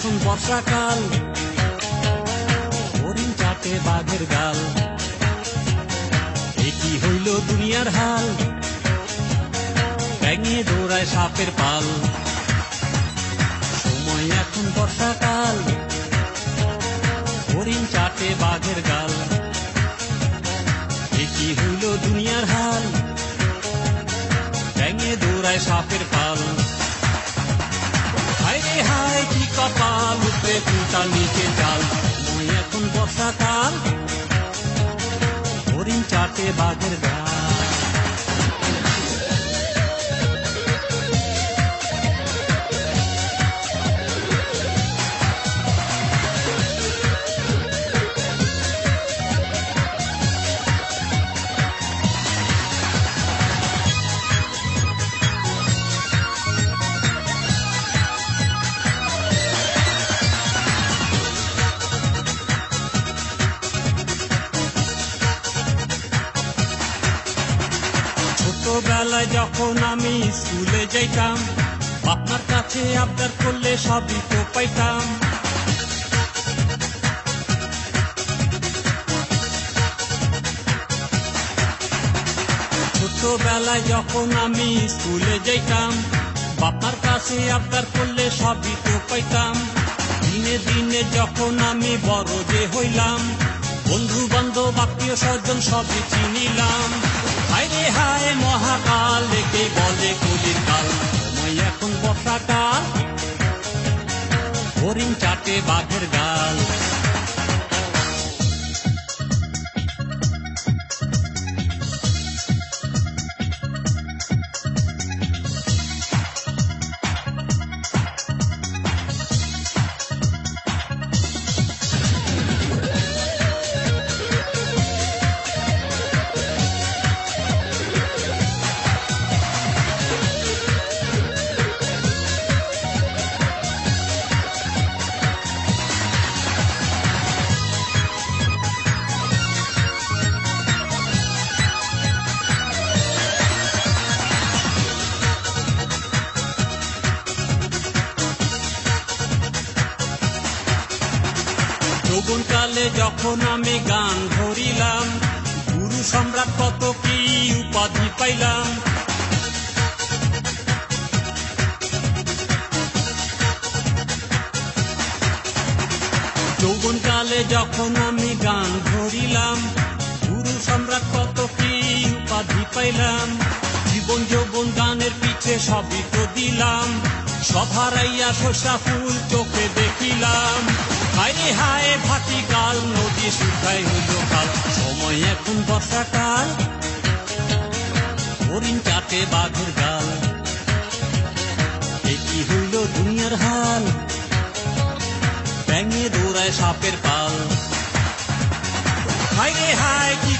এখন বর্ষাকাল হরিণ চাটে বাঘের গাল। এ কি হইল দুনিয়ার হাল? ব্যাঙে দৌড়ায় সাপের পাল। সময় এখন বর্ষাকাল হরিণ চাটে বাঘের গাল। এ কি হইল দুনিয়ার হাল? ব্যাঙে দৌড়ায় সাপের পাল। কপাল নিচে চাল মই এখন বর্ষাকাল হরিণ চাটে বাঘের ছোটবেলায় যখন আমি স্কুলে যাইতাম আপনার কাছে আবদার করলে সবই তো পাইতাম। ছোটবেলায় যখন আমি স্কুলে যাইতাম বাপার কাছে আবদার করলে সবই তো পাইতাম। দিনে দিনে যখন আমি বড় যে হইলাম বন্ধু বান্ধব আত্মীয় স্বজন সবই চিনিলাম। রে হায় একে বলে কলির কাল। সময় এখন বর্ষাকাল হরিণ চাটে বাঘের গাল যৌবন কালে যখন আমি গান ধরিলাম, গুরু সম্রাট কত কি উপাধি পাইলাম। যৌবন কালে যখন আমি গান ধরিলাম, গুরু সম্রাট কত কি উপাধি পাইলাম। জীবন যৌবন গানের পিছে সবই তো দিলাম সভারাইয়া শসা ফুল চোখে দেখিলাম। হায় হায় ভাটি কাল, নদী শুকাই হইল কাল। সময় এখন বর্ষাকাল হরিণ চাটে বাঘের গাল। কি হইল দুনিয়ার হাল? ব্যাঙে দৌড়ায় সাপের পাল। হায় রে হায়, কি